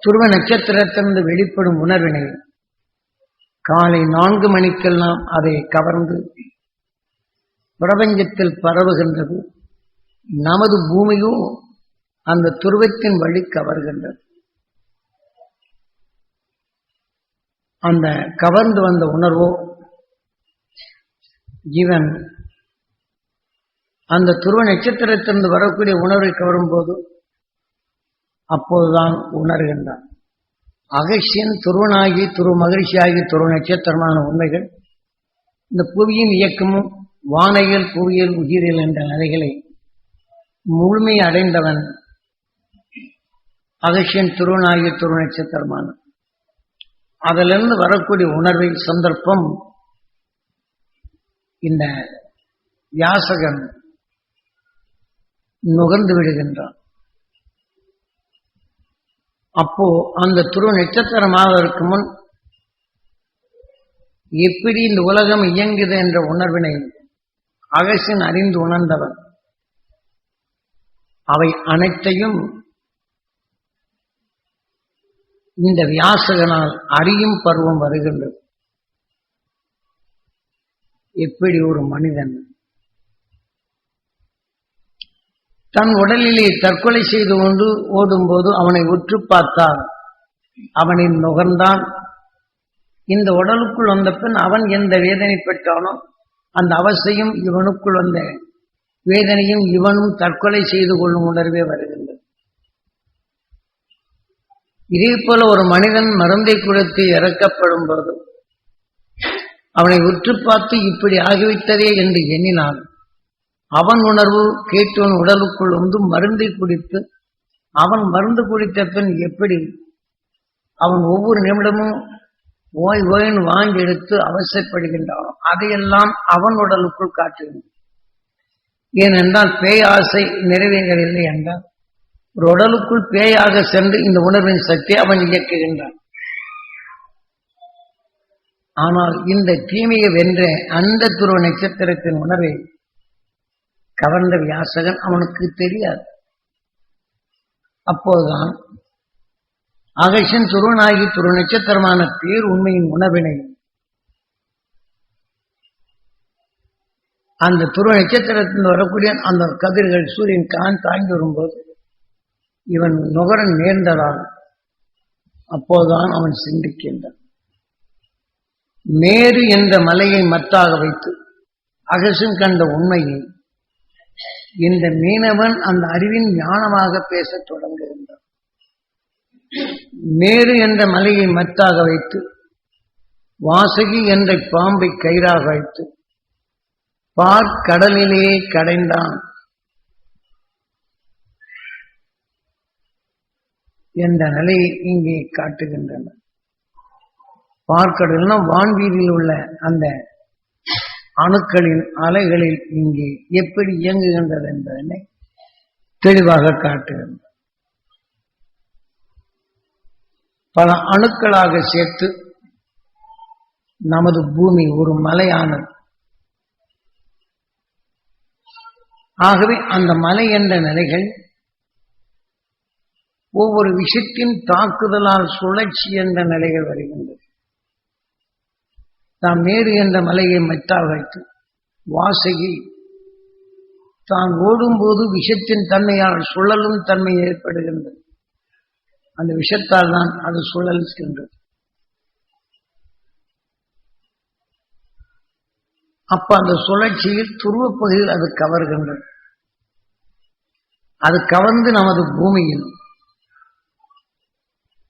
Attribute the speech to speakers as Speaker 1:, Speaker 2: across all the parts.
Speaker 1: துருவ நட்சத்திரத்திலிருந்து வெளிப்படும் உணர்வினை காலை நான்கு மணிக்கெல்லாம் அதை கவர்ந்து பிரபஞ்சத்தில் பரவுகின்றது. நமது பூமியோ அந்த துருவத்தின் வழி கவர்கின்றது. அந்த கவர்ந்து வந்த உணர்வோ இவன் அந்த துருவ நட்சத்திரத்திலிருந்து வரக்கூடிய உணர்வை கவரும் போது அப்போதுதான் உணர்கின்றான். அகசியன் துருவனாகி துரு மகிழ்ச்சியாகி துரு நட்சத்திரமான உண்மைகள் இந்த புவியின் இயக்கமும் வானையில் புவியியல் உயிரியல் என்ற நிலைகளை முழுமை அடைந்தவன் அகசியன் துருவனாகி துரு நட்சத்திரமான அதிலிருந்து வரக்கூடிய உணர்வை சந்தர்ப்பம் இந்த யாசகன் நுகர்ந்து விடுகின்றான். அப்போ அந்த துருவ நட்சத்திரமாக இருக்கும் முன் எப்படி இந்த உலகம் இயங்குது என்ற உணர்வினை அகசின் அறிந்து உணர்ந்தவன். அவை அனைத்தையும் இந்த வியாசகனால் அறியும் பருவம் வருகின்றது. எப்படி ஒரு மனிதன் தன் உடலிலே தற்கொலை செய்து கொண்டு ஓடும்போது அவனை உற்று பார்த்தான். அவனை நுகர்ந்தான். இந்த உடலுக்குள் வந்த பின் அவன் எந்த வேதனை பெற்றானோ அந்த அவஸ்தையும் இவனுக்குள் வந்த வேதனையும் இவனும் தற்கொலை செய்து கொள்ளும் உணர்வே வருகின்றது. இதே போல ஒரு மனிதன் மருந்தை கொடுத்து இறக்கப்படும் போது அவனை உற்று பார்த்து இப்படி ஆகிவிட்டதே என்று எண்ணினான். அவன் உணர்வு கேட்டவன் உடலுக்குள் வந்து மருந்தை குடித்து அவன் மருந்து குடித்த பின் எப்படி அவன் ஒவ்வொரு நிமிடமும் ஓய் ஓயின் வாங்கி எடுத்து அவசரப்படுகின்றான் அதையெல்லாம் அவன் உடலுக்குள் காட்டுகின்றான். ஏனென்றால் பேய் ஆசை நிறைவேறவில்லை என்றால் ஒரு உடலுக்குள் பேயாக சென்று இந்த உணர்வின் சக்தி அவன் இயக்குகின்றான். ஆனால் இந்த தீமையை வென்ற அந்த துருவ நட்சத்திரத்தின் உணர்வை கவர்ந்த வியாசகன் அவனுக்கு தெரியாது. அப்போதுதான் அகசன் துருவனாகி துரு நட்சத்திரமான பேர் உண்மையின் உணவினை. அந்த துருவ நட்சத்திரத்தில் வரக்கூடிய அந்த கதிர்கள் சூரியன் கான் தாங்கி வரும்போது இவன் நுகரன் நேர்ந்ததால் அப்போதுதான் அவன் சிந்திக்கின்றான். மேரு என்ற மலையை மத்தாக வைத்து அகசன் கண்ட உண்மையை இந்த மீனவன் அந்த அறிவின் ஞானமாக பேசத் தொடங்குகின்றான் மேரு என்ற மலையை மத்தாக வைத்து வாசகி என்ற பாம்பை கயிறாக வைத்து பார்க்கடலிலேயே கடைந்தான். என்ற நிலையை இங்கே காட்டுகின்றன. பார்க்கடல்னா வான்வீதியில் உள்ள அந்த அணுக்களின் அலைகளில் இங்கே எப்படி இயங்குகின்றது என்பதனை தெளிவாக காட்டுகின்றன பல அணுக்களாக சேர்த்து நமது பூமி ஒரு மலையானது. ஆகவே அந்த மலை என்ற நிலைகள் ஒவ்வொரு விஷயத்தின் தாக்குதலால் சுழற்சி என்ற நிலைகள் வருகின்றது. தாம் மேடு என்ற மலையை மெட்டால் வைத்து வாசகி தான் ஓடும்போது விஷத்தின் தன்மையால் சுழலும் தன்மை ஏற்படுகின்றது. அந்த விஷத்தால் தான் அது சுழல்கின்றது அப்ப அந்த சுழற்சியில் துருவப்பகுதியில் அது கவர்கின்றது. அது கவர்ந்து நமது பூமியில்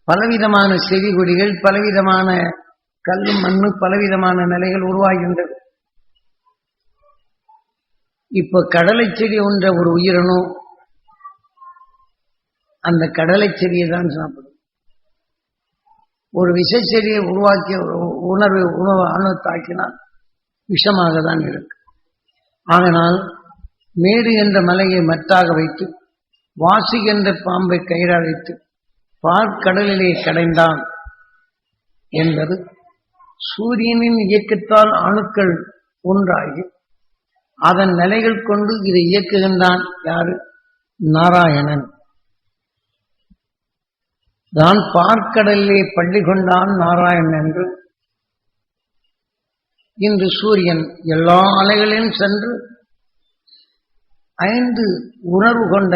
Speaker 1: பலவிதமான செடி கொடிகள் பலவிதமான கல் மண்ணு பலவிதமான நிலைகள் உருவாகின்றது இப்ப கடலை செடி ஒன்ற ஒரு உயிரினும் அந்த கடலை செடியை தான் சாப்பிடும். ஒரு விஷ செடியை உருவாக்கிய உணர்வு உணவு அணு தாக்கினால் விஷமாக தான் இருக்கு. ஆனால் மேடு என்ற மலையை மற்றாக வைத்து வாசி என்ற பாம்பை கயிறாக வைத்து பார்க்கடலிலே கடைந்தான் என்பது சூரியனின் இயக்கத்தால் அணுக்கள் ஒன்றாகி அதன் நிலைகள் கொண்டு இதை இயக்குகின்றான் யாரு? நாராயணன். தான் பார்க்கடலிலே பள்ளி கொண்டான் நாராயணன் என்று. இன்று சூரியன் எல்லா அலைகளிலும் சென்று ஐந்து உணர்வு கொண்ட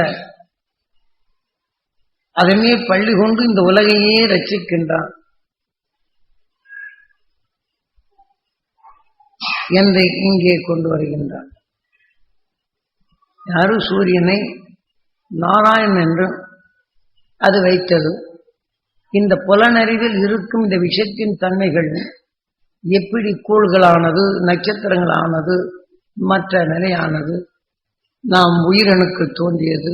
Speaker 1: அதனே பள்ளி கொண்டு இந்த உலகையே ரச்சிக்கின்றான் என்று இங்கே கொண்டு வருகின்றார். யாரு? சூரியனை நாராயணன் என்று அது வைத்தது. இந்த புலனறிவில் இருக்கும் இந்த விஷயத்தின் தன்மைகள் எப்படி கோள்களானது நட்சத்திரங்களானது மற்ற நிலையானது நாம் உயிரணுக்கு தோன்றியது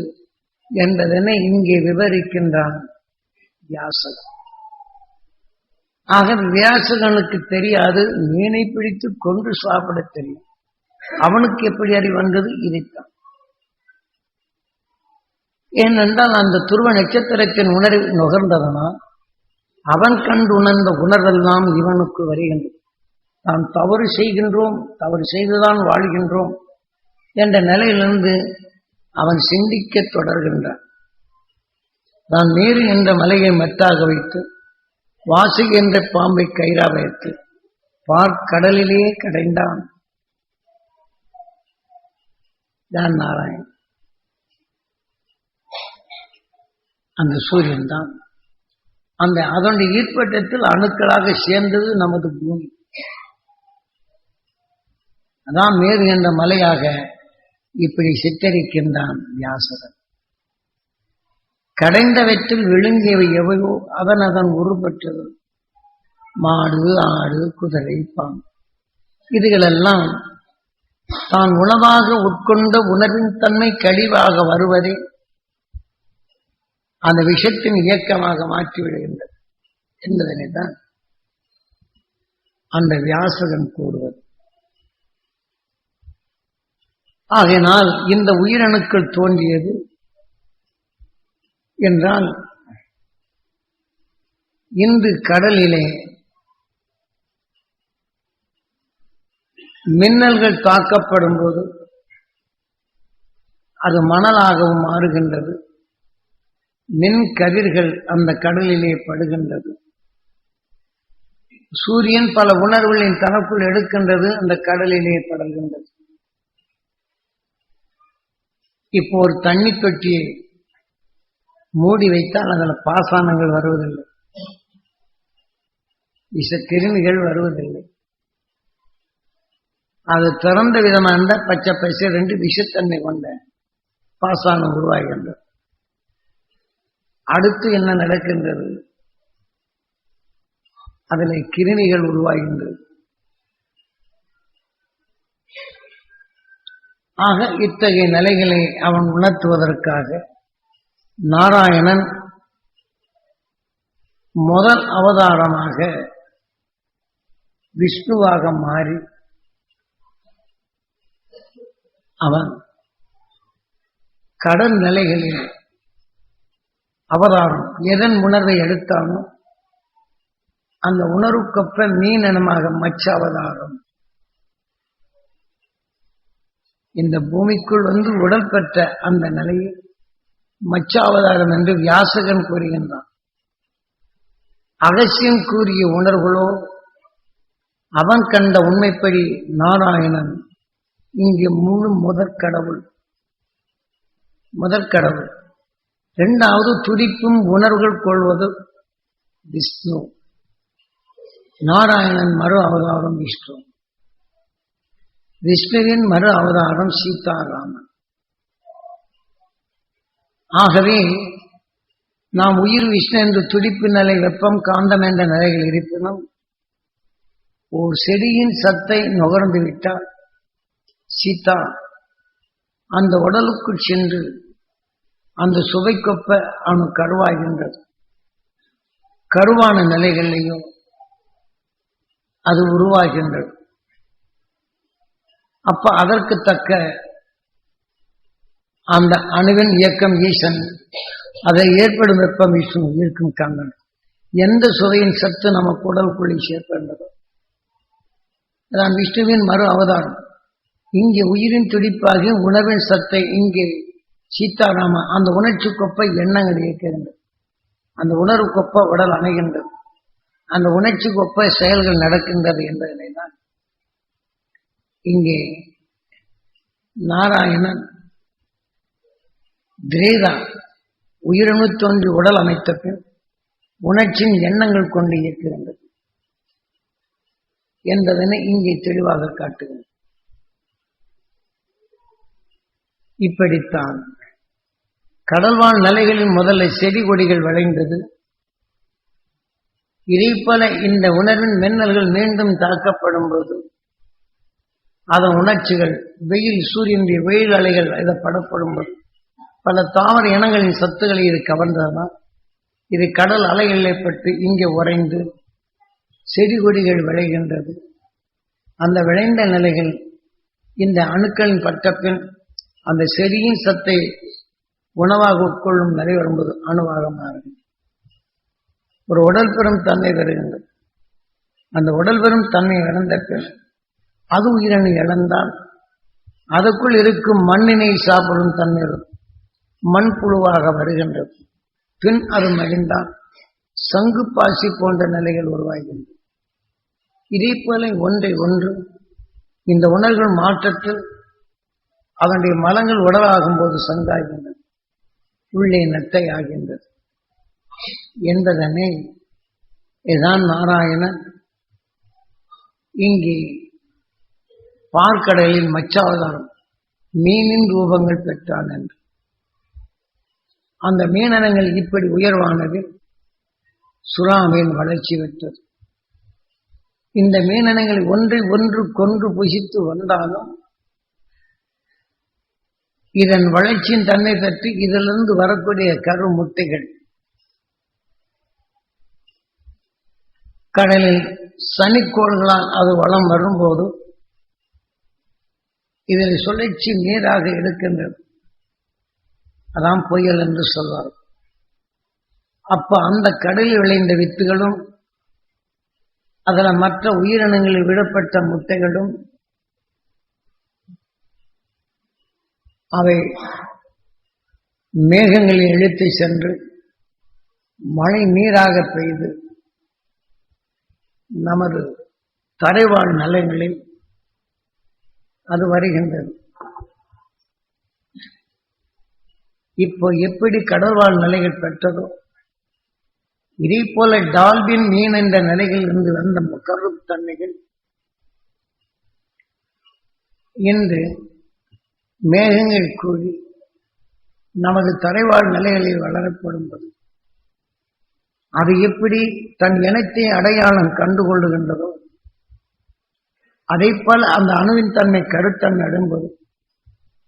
Speaker 1: என்பதனை இங்கே விவரிக்கின்றான் வியாசகம் ஆக வியாசகனுக்கு தெரியாது மீனை பிடித்து கொண்டு சாப்பிட தெரியும். அவனுக்கு எப்படி அறி வந்தது? இதைத்தான். ஏனென்றால் அந்த துருவ நட்சத்திரத்தின் உணர்வு நுகர்ந்ததனால் அவன் கண்டு உணர்ந்த உணர்வெல்லாம் இவனுக்கு வருகின்றது. நாம் தவறு செய்கின்றோம் தவறு செய்துதான் வாழ்கின்றோம் என்ற நிலையிலிருந்து அவன் சிந்திக்க தொடர்கின்றான். நான் மேரு என்ற மலையை மெத்தாக வைத்து வாசுகின்ற என்ற பாம்பை கயிறா வைத்து பார்க்கடலிலேயே கடைந்தான். தான் நாராயண் அந்த சூரியன் தான். அந்த அதனுடைய ஈர்ப்பட்டத்தில் அணுக்களாக சேர்ந்தது நமது பூமி. அதான் மேறு என்ற மலையாக இப்படி சித்தரிக்கின்றான் வியாசகன். கடைந்தவற்றில் விழுங்கியவை எவையோ அதன் அதன் உருப்பெற்றது. மாடு ஆடு குதிரை பாம்பு இதுகளெல்லாம் தான் உணவாக உட்கொண்ட உணர்வின் தன்மை கழிவாக வருவதே அந்த விஷத்தின் இயக்கமாக மாற்றிவிடுகின்றது என்பதனை தான் அந்த வியாசகன் கூறுவது. ஆகையினால் இந்த உயிரணுக்கள் தோன்றியது என்றால் இன்று கடலிலே மின்னல்கள் தாக்கப்படும் போது அது மணலாகவும் மாறுகின்றது. மின் கதிர்கள் அந்த கடலிலே படுகின்றது. சூரியன் பல உணர்வுகளின் தனக்குள் எடுக்கின்றது அந்த கடலிலே படுகின்றது இப்போ ஒரு தண்ணி தொட்டியை மூடி வைத்தால் அதில் பாசானங்கள் வருவதில்லை. விஷ கிருமிகள் வருவதில்லை. அது திறந்த விதமாக இருந்தால் பச்சை பச்சை ரெண்டு விஷத்தன்மை கொண்ட பாசானம் உருவாகின்றது. அடுத்து என்ன நடக்கின்றது? அதில் கிருமிகள் உருவாகின்றது. ஆக இத்தகைய நிலைகளை அவன் உணர்த்துவதற்காக நாராயணன் முதல் அவதாரமாக விஷ்ணுவாக மாறி அவன் கடல் நிலைகளில் அவதாரம் எதன் உணர்வை எடுத்தானோ அந்த உணர்வுக்கொப்ப மீனனமாக மச்ச அவதாரம். இந்த பூமிக்குள் வந்து உடல் பெற்ற அந்த நிலையை மச்சாவதாரம் என்று வியாசகன் கூறுகின்றான். அகசியம் கூறிய உணர்வுகளோ அவன் கண்ட உண்மைப்படி நாராயணன் இங்கே முழு முதற்கடவுள். முதற்கடவுள். இரண்டாவது துடிப்பும் உணர்வுகள் கொள்வது விஷ்ணு. நாராயணன் மறு அவதாரம் விஷ்ணு. விஷ்ணுவின் மறு அவதாரம் சீதாராமன். ஆகவே நாம் உயிர் விஷ்ணு என்று துடிப்பு நிலை வெப்பம் காந்தம் என்ற நிலைகள் இருப்பினும் ஓர் செடியின் சத்தை நுகர்ந்து விட்டால் சீதா அந்த உடலுக்குள் சென்று அந்த சுவைக்கொப்ப அணு கருவாகின்றது. கருவான நிலைகளிலேயும் அது உருவாகின்றது. அப்ப அதற்கு தக்க அந்த அணுவின் இயக்கம் ஈசன். அதை ஏற்படும் வெப்பம் ஈசன் இருக்கும் கங்கன். எந்த சுவையின் சத்து நமக்கு உடலுக்குள்ளே சேர்க்கின்றதோ நான் விஷ்ணுவின் மறு அவதாரம். இங்கே உயிரின் துடிப்பாக உணவின் சத்தை இங்கே சீதாராம அந்த உணர்ச்சி கொப்பை எண்ணங்கள் இயக்கின்றது அந்த உணர்வு கொப்பை உடல் அணைகின்றது. அந்த உணர்ச்சிக்கொப்ப செயல்கள் நடக்கின்றது என்பதனை தான் இங்கே நாராயணன் கிரேதா உயிரணு தோன்றி உடல் அமைத்த பின் உணர்ச்சியின் எண்ணங்கள் கொண்டு இயக்குகின்றது என்பதனை இங்கே தெளிவாக காட்டுகிறது இப்படித்தான் கடல்வான் நிலைகளில் முதல்ல செடி கொடிகள் விளைந்தது. இதைப்போல இந்த உணர்வின் மின்னல்கள் மீண்டும் தாக்கப்படும் போது அதன் உணர்ச்சிகள் வெயில் சூரியனுடைய வெயில் அலைகள் இதை படப்படும் போது பல தாவர இனங்களின் சத்துக்களை இது கவர்ந்ததனால் இது கடல் அலைகளிலே பட்டு இங்கே உறைந்து செடி கொடிகள் விளைகின்றது. அந்த விளைந்த நிலைகள் இந்த அணுக்களின் பட்டப்பின் அந்த செடியின் சத்தை உணவாக உட்கொள்ளும் நிலை வரும்போது அணுவாக மாறும் ஒரு உடல் பெறும் தன்மை வருகின்றது. அந்த உடல் பெறும் தன்மை இழந்த பின் அது உயிரணு இழந்தால் அதுக்குள் இருக்கும் மண்ணினை சாப்பிடும் தன்மை இருக்கும் மண் புழுவாக வருகின்றது. பின் அது மடிந்தால் சங்கு பாசி போன்ற நிலைகள் உருவாகின்றது. இதே போல ஒன்றை ஒன்று இந்த உணர்வுகள் மாற்றத்தில் அதனுடைய மலங்கள் உடலாகும் போது சங்காகின்றது. உள்ளே நத்தை ஆகின்றது. என்பதனை இதான் நாராயணன் இங்கே பார்க்கடலில் மச்சாவதாரம் மீனின் ரூபங்கள் பெற்றான் என்று. அந்த மீனனங்கள் இப்படி உயர்வானது. சுறாமீன் வளர்ச்சி பெற்றது. இந்த மீனனங்கள் ஒன்றை ஒன்று கொன்று புசித்து வந்தாலும் இதன் வளர்ச்சியின் தன்மை பற்றி இதிலிருந்து வரக்கூடிய கரு முட்டைகள் கடலில் சனிக்கோள்களால் அது வளம் வரும்போது இதில் சுழற்சி நீராக இருக்கின்றது. அதான் புயல் என்று சொல்வார் அப்ப அந்த கடலில் விளைந்த வித்துகளும் அதுல மற்ற உயிரினங்களில் விடப்பட்ட முட்டைகளும் அவை மேகங்களில் இழுத்து சென்று மழை நீராக பெய்து நமது தரைவாழ் நிலங்களில் அது வருகின்றது. இப்போ எப்படி கடல்வாழ் நிலைகள் பெற்றதோ இதே போல டால்பின் மீன் என்ற நிலையில் இருந்து வந்த கருப்பு தன்மைகள் இன்று மேகங்கள் கூடி நமது தரைவாழ் நிலைகளில் வளரப்படும்போது அது எப்படி தன் இனத்தை அடையாளம் கண்டுகொள்ளுகின்றதோ அதை போல அந்த அணுவின் தன்மை கருத்தன் நடும்போது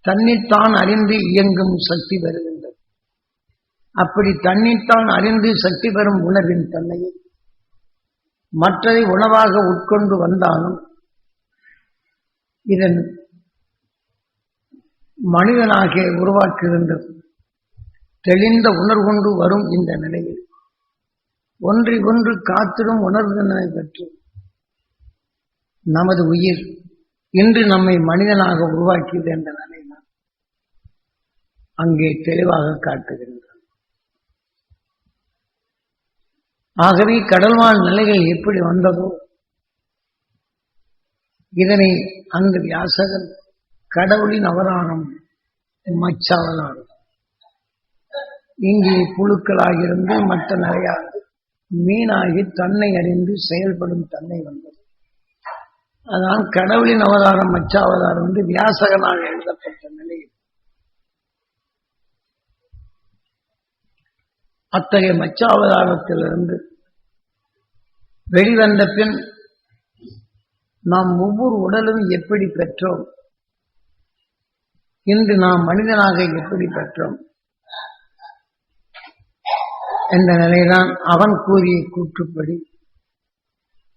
Speaker 1: தன்னைத்தான் அறிந்து இயங்கும் சக்தி வருகின்றது. அப்படி தன்னைத்தான் அறிந்து சக்தி பெறும் உணர்வின் தன்மையை மற்றதை உணவாக உட்கொண்டு வந்தாலும் இதன் மனிதனாக உருவாக்குகின்றது. தெளிந்த உணர்வுண்டு வரும் இந்த நிலையில். ஒன்றை ஒன்று காத்திடும் உணர்வினை பெற்று நமது உயிர் இன்று நம்மை மனிதனாக உருவாக்கியது என்ற நிலை. அங்கே தெளிவாக காட்டுகின்றன ஆகவே கடல்வாழ் நிலைகள் எப்படி வந்ததோ இதனை அங்கு வியாசகன் கடவுளின் அவதானம் மச்சாவதானம் இங்கே புழுக்களாகிருந்து மற்ற நிறையாது மீனாகி தன்னை அறிந்து செயல்படும் தன்னை வந்தது. அதான் கடவுளின் அவதாரம் மச்சாவதாரம் வந்து வியாசகனாக எழுதப்பட்ட நிலையில். அத்தகைய மச்சாவதாரத்திலிருந்து வெளிவந்த பின் நாம் ஒவ்வொரு உடலும் எப்படி பெற்றோம்? இன்று நாம் மனிதனாக எப்படி பெற்றோம்? என்ற நிலைதான் அவன் கூறிய கூற்றுப்படி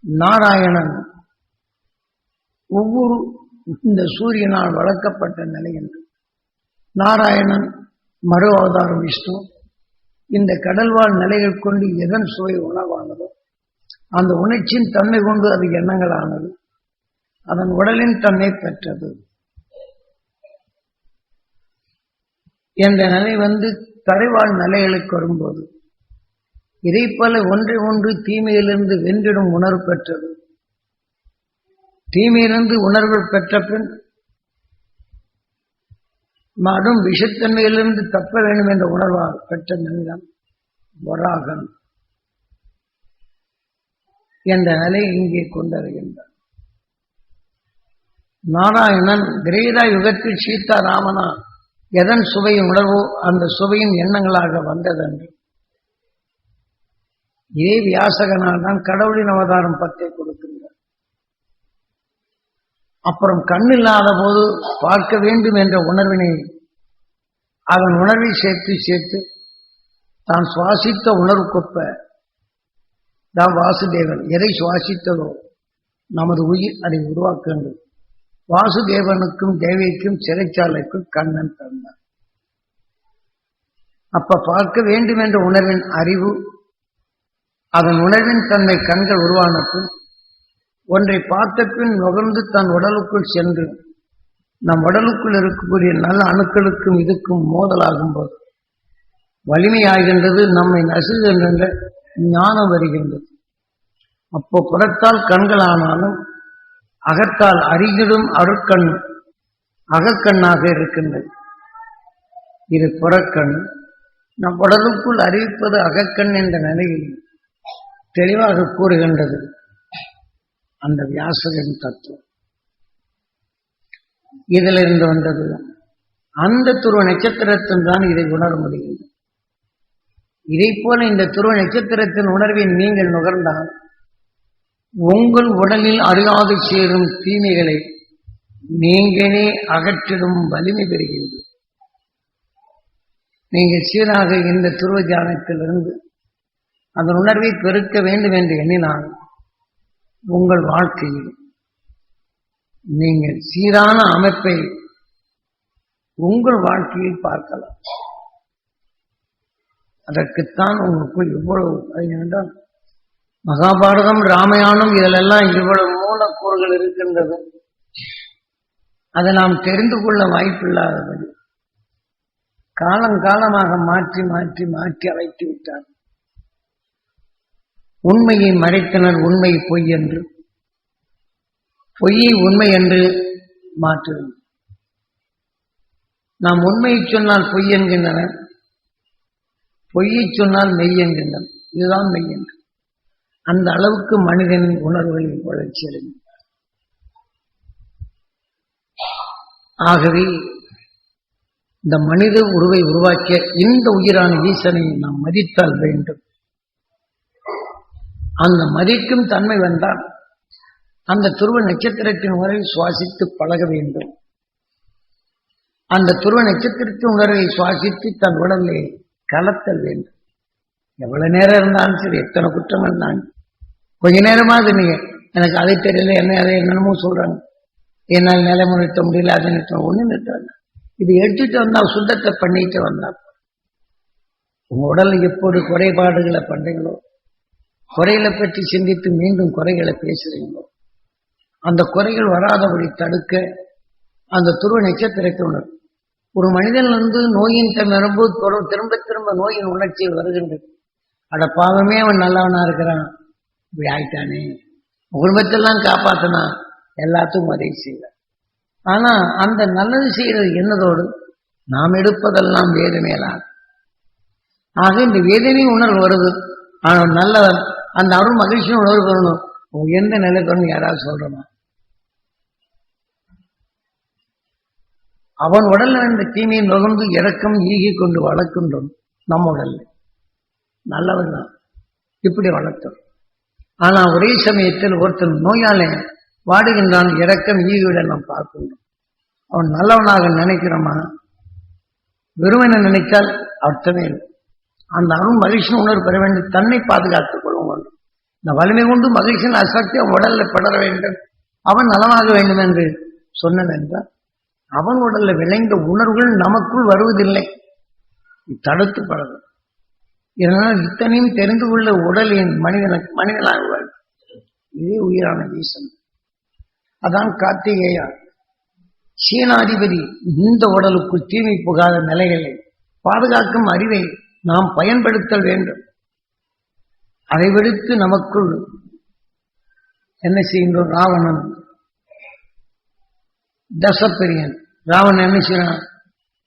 Speaker 1: நாராயணன் ஒவ்வொரு இந்த சூரியனால் வளர்க்கப்பட்ட நிலை என்று நாராயணன் மறு அவதாரம் விஷ்ணு இந்த கடல்வாழ் நிலைகள் கொண்டு எதன் சுவை உணவானதோ அந்த உணர்ச்சியின் தன்மை கொண்டு அது எண்ணங்களானது. அதன் உடலின் தன்மை பெற்றது. என்ற நிலை வந்து தரைவாழ் நிலைகளுக்கு வரும்போது இதை போல ஒன்றை ஒன்று தீமையிலிருந்து வென்றிடும் உணர்வு பெற்றது. தீமையிலிருந்து உணர்வு பெற்ற பின் மறும் விஷத்தன்மையிலிருந்து தப்ப வேண்டும் என்ற உணர்வால் பெற்ற நிமிடம் வராகன் என்ற நிலை இங்கே கொண்டறிகின்றார் நாராயணன் கிரேதா யுகத்தில் சீதா ராமனா எதன் சுவையின் உணர்வோ அந்த சுவையின் எண்ணங்களாக வந்ததென்று. இதே வியாசகனால் தான் கடவுளின் அவதாரம் பத்தை கொடுக்கும் அப்புறம் கண்ணில்லாத போது பார்க்க வேண்டும் என்ற உணர்வினை அதன் உணர்வை சேர்த்து சேர்த்து தான் சுவாசித்த உணர்வுக்கொப்ப தான் வாசுதேவன். எதை சுவாசித்ததோ நமது உயிர் அதை உருவாக்குகின்றது. வாசுதேவனுக்கும் தேவிக்கும் சிறைச்சாலைக்கும் கண்ணன் தந்தார் அப்ப பார்க்க வேண்டும் என்ற உணர்வின் அறிவு அதன் உணர்வின் தன்மை கண்கள் உருவான ஒன்றை பார்த்த பின் நுகர்ந்து தன் உடலுக்குள் சென்று நம் உடலுக்குள் இருக்கக்கூடிய நல்ல அணுக்களுக்கும் இதுக்கும் மோதலாகும் போது வலிமையாகின்றது நம்மை நசுகின்ற ஞானம் வருகின்றது. அப்போ புறத்தால் கண்களானாலும் அகத்தால் அறிகிடும் அருட்கண் அகக்கண்ணாக இருக்கின்றது. இது புறக்கண். நம் உடலுக்குள் அறிவிப்பது அகக்கண் என்ற நிலையில் தெளிவாக கூறுகின்றது. அந்த வியாசரின் தத்துவம். இதிலிருந்து வந்தது அந்த துருவ நட்சத்திரத்தின் தான் இதை உணர முடிகிறது இதை போல இந்த துருவ நட்சத்திரத்தின் உணர்வை நீங்கள் நுகர்ந்தால் உங்கள் உடலில் அறியாது சேரும் தீமைகளை நீங்களே அகற்றிடும் வலிமை பெறுகிறது. நீங்கள் சீராக இந்த துருவ தியானத்திலிருந்து அதன் உணர்வை பெருக்க வேண்டும் என்று எண்ணினால் உங்கள் வாழ்க்கையில் நீங்கள் சீரான அமைப்பை உங்கள் வாழ்க்கையில் பார்க்கலாம். அதற்குத்தான் உங்களுக்கு இவ்வளவு என்றால் மகாபாரதம் ராமாயணம் இதிலெல்லாம் இவ்வளவு மூலக்கூறுகள் இருக்கின்றது. அதை நாம் தெரிந்து கொள்ள வாய்ப்பில்லாதபடி காலங்காலமாக மாற்றி மாற்றி மாற்றி அழைத்து விட்டார் உண்மையை மறைத்தனர் உண்மை பொய் என்று. பொய்யை உண்மை என்று மாற்றுவது நாம் உண்மையை சொன்னால் பொய் என்கின்றனர் பொய்யை சொன்னால் மெய் என்கின்றனர் இதுதான் மெய் என்று. அந்த அளவுக்கு மனிதனின் உணர்வுகளில் வளர்ச்சி அடைந்தார் ஆகவே இந்த மனித உருவை உருவாக்கிய இந்த உயிரான ஈசனை நாம் மதித்தால் வேண்டும். அந்த மதிக்கும் தன்மை வந்தால் அந்த துருவ நட்சத்திரத்தின் உணர்வை சுவாசித்து பழக வேண்டும். அந்த துருவ நட்சத்திரத்தின் உணர்வை சுவாசித்து தன் உடலை கலத்தல் வேண்டும். எவ்வளவு நேரம் இருந்தாலும் சரி எத்தனை குற்றம் இருந்தாலும். கொஞ்ச நேரமாவது நீங்க எனக்கு அதை தெரியல என்ன அதை என்னென்னமோ சொல்றாங்க. என்னால் நிலைமை நிறுத்த முடியல அதை நிறுத்த ஒண்ணு நிறுத்த இது எடுத்துட்டு வந்தா சுத்தத்தை பண்ணிட்டு வந்தா உங்க உடல் எப்போது குறைபாடுகளை பண்றீங்களோ குறைகளை பற்றி சிந்தித்து மீண்டும் குறைகளை பேசுகிறீங்களோ அந்த குறைகள் வராதபடி தடுக்க அந்த துருவ நட்சத்திரத்தை உணர். ஒரு மனிதனிலிருந்து நோயின் தன்மை திரும்ப திரும்ப நோயின் உணர்ச்சி வருகின்றது. அட பாவமே அவன் நல்லவனா இருக்கிறான். இப்படி ஆயிட்டானே. குடும்பத்தெல்லாம் காப்பாத்தினா எல்லாத்துக்கும் உதவி செய்வார். ஆனா அந்த நல்லது செய்யறது என்னதோடு? நாம் எடுப்பதெல்லாம் வேதனையெல்லாம் ஆக இந்த வேதனை உணர்வு வருது. ஆனால் நல்லவன். அந்த அருள் மகிழ்ச்சியும் உணர்வு பெறணும். எந்த நிலைக்கு யாராவது சொல்றமா? அவன் உடல்ல இந்த தீமையை நுகர்ந்து இறக்கம் ஈகி கொண்டு வளர்க்கின்றோம் நம்ம உடல்ல. நல்லவன் தான். இப்படி வளர்த்தோம். ஆனா ஒரே சமயத்தில் ஒருத்தன் நோயாலே வாடுகின்றான் இறக்கம் ஈகிவிட நாம் பார்க்கின்றோம். அவன் நல்லவனாக நினைக்கிறோமா? வெறுமனை நினைத்தால் அர்த்தமே இல்லை. அந்த அருண் மகிழ்ச்சி உணர்வு பெற வேண்டும். தன்னை பாதுகாத்துக் கொள்ள வேண்டும் இந்த வலிமை கொண்டு மகிழ்ச்சியின் அசக்தி அவன் உடல்ல படர வேண்டும். அவன் நலமாக வேண்டும் என்று சொன்னதென்றால் அவன் உடல்ல விளைந்த உணர்வுகள் நமக்குள் வருவதில்லை. தடுத்து படது இதனால் இத்தனையும் தெரிந்து கொள்ள உடலின் மனிதனுக்கு மனிதனாக இதே உயிரான ஈசன். அதான் கார்த்திகேயா. சீனாதிபதி இந்த உடலுக்குள் தீமை புகாத நிலைகளை பாதுகாக்கும் அறிவை நாம் பயன்படுத்தல் வேண்டும். அதை விடுத்து நமக்குள் என்ன செய்கின்றோம்? ராவணன். தசப்பிரியன். ராவணன் என்ன செய்யறான்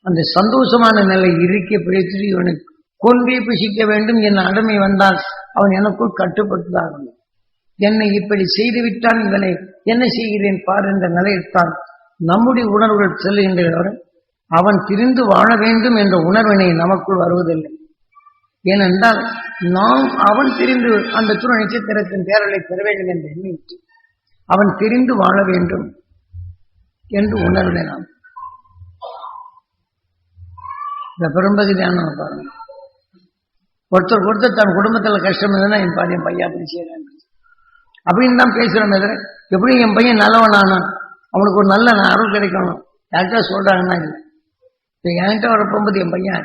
Speaker 1: அந்த சந்தோஷமான நிலை இருக்க பிடித்து இவனுக்கு கொன்றே பிசிக்க வேண்டும் என் அடமை வந்தால் அவன் எனக்குள் கட்டுப்பட்டுதான் என்னை இப்படி செய்து விட்டான் இவனை என்ன செய்கிறேன்? பார் என்ற நிலையில்தான் நம்முடைய உணர்வுகள் செல்லுகின்றன அவன் திரிந்து வாழ வேண்டும் என்ற உணர்வினை நமக்குள் வருவதில்லை. ஏனென்றால் நாம் அவன் தெரிந்து அந்த துணை நட்சத்திரத்தின் பேரலை பெற வேண்டும் என்று எண்ணிட்டு அவன் தெரிந்து வாழ வேண்டும் என்று உணர்வை நாம் இந்த பெரும்பகு தியானம் பாருங்க. ஒருத்தர் ஒருத்தர் தன் குடும்பத்தில் கஷ்டம் இருந்தா என் பாரு என் பையன் அப்படி செய்யறான் அப்படின்னு தான் பேசுறோம் எதிர எப்படி என் பையன் நல்லவனானா அவனுக்கு ஒரு நல்ல அருள் கிடைக்கணும். யார்கிட்ட சொல்றாங்கன்னா இல்லை. இப்போ என்கிட்ட வர போகும்போது என் பையன்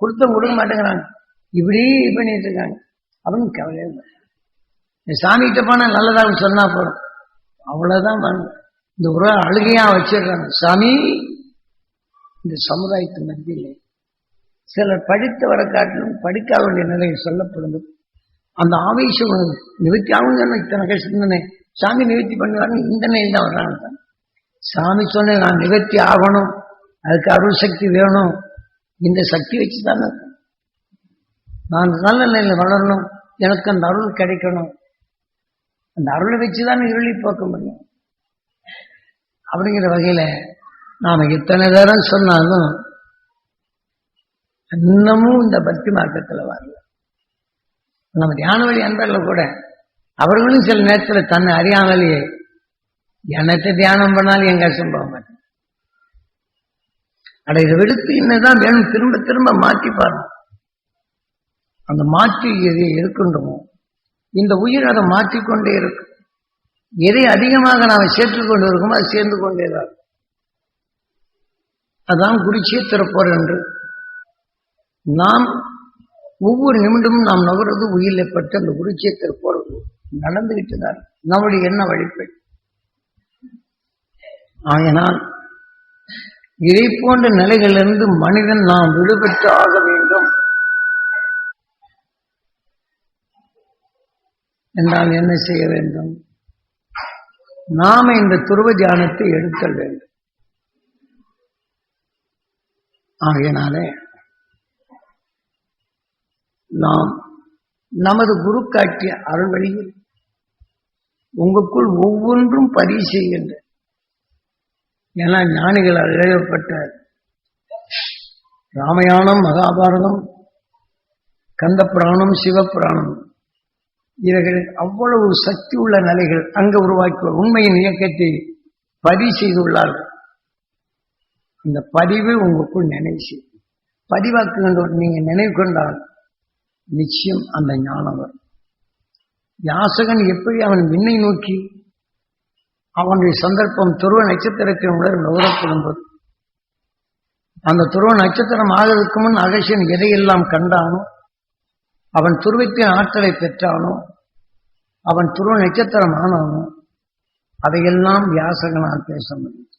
Speaker 1: கொடுத்த கொடுக்க மாட்டேங்கிறாங்க. இப்படி பண்ணிட்டு இருக்காங்க. அப்படின்னு கவலையே இல்லை. சாமிகிட்ட போனால் நல்லதாக சொன்னா போதும். அவ்வளவுதான் இந்த உரம் அழுகையா வச்சிடுறாங்க. சாமி இந்த சமுதாயத்து மத்தியில் சிலர் படித்தவரை காட்டிலும் படிக்காத வேண்டிய நிலையில் சொல்லப்படுது அந்த ஆவேசம் நிவர்த்தி ஆகும் இத்தனை கஷ்டம் தானே சாமி நிவர்த்தி பண்ணுவாங்க இந்த நிலையில் தான் வர்றாங்க. சாமி சொன்ன நான் நிவர்த்தி ஆகணும். அதுக்கு அருள் சக்தி வேணும். இந்த சக்தி வச்சு தானே நான் நல்ல நிலையில் வளரணும். எனக்கு அந்த அருள் கிடைக்கணும். அந்த அருளை வச்சு தான் இருளி போக்க முடியும். அப்படிங்கிற வகையில நாம் எத்தனை தரம் சொன்னாலும் இன்னமும் இந்த பக்தி மார்க்கத்துல வரல நம்ம தியான வழி அன்பர்கள் கூட அவர்களும் சில நேரத்தில் தன்னை அறியாமலேயே எனக்கு தியானம் பண்ணாலும் என் கஷ்டம் போக மாட்டேன் அட இதை விடுத்து என்னதான் வேணும் திரும்ப திரும்ப மாற்றி பாருங்க. அந்த மாற்றி எது இருக்கின்றமோ இந்த உயிர் அதை மாற்றிக்கொண்டே இருக்கும் எதை அதிகமாக நாம் சேர்த்து கொண்டு இருக்கோமோ அது சேர்ந்து கொண்டே தான் அதான் குருச்சேத்திர போர் என்று. நாம் ஒவ்வொரு நிமிடமும் நாம் நகர்றது உயிரில் பட்டு அந்த குருச்சேத்திர போர் நடந்துகிட்டு தான் நம்முடைய என்ன வழிப்பை ஆகினால் இதை போன்ற நிலைகளிலிருந்து மனிதன் நாம் விடுபட்டு ஆக வேண்டும். என்றால் என்ன செய்ய வேண்டும்? நாம இந்த துருவ தியானத்தை எடுத்தல் வேண்டும். ஆகையினாலே நாம் நமது குரு காட்டிய அருள் வழியில் உங்களுக்குள் ஒவ்வொன்றும் பதிவு செய்கின்ற ஏன்னா ஞானிகளால் எழுதப்பட்ட ராமாயணம் மகாபாரதம் கந்த புராணம் சிவபுராணம் இவைகள் அவ்வளவு சக்தி உள்ள நிலைகள் அங்கு உருவாக்கி உண்மையின் இயக்கத்தை பதிவு செய்துள்ளார்கள் இந்த பதிவு உங்களுக்குள் நினைவு செய்யும். பதிவாக்குகின்ற நீங்க நினைவு கொண்டால் நிச்சயம் அந்த ஞானம் வரும். யாசகன் எப்படி அவன் விண்ணை நோக்கி அவனுடைய சந்தர்ப்பம் துருவ நட்சத்திரத்தின் உணர்வு நுகரப்படும் போது அந்த துருவ நட்சத்திரம் ஆகிறதுக்கு முன் அகசியன் எதையெல்லாம் கண்டானோ அவன் துருவத்தின் ஆற்றலை பெற்றானோ அவன் துருவ நட்சத்திரம் ஆனானோ அதையெல்லாம் வியாசகனால் பேச முடியும்.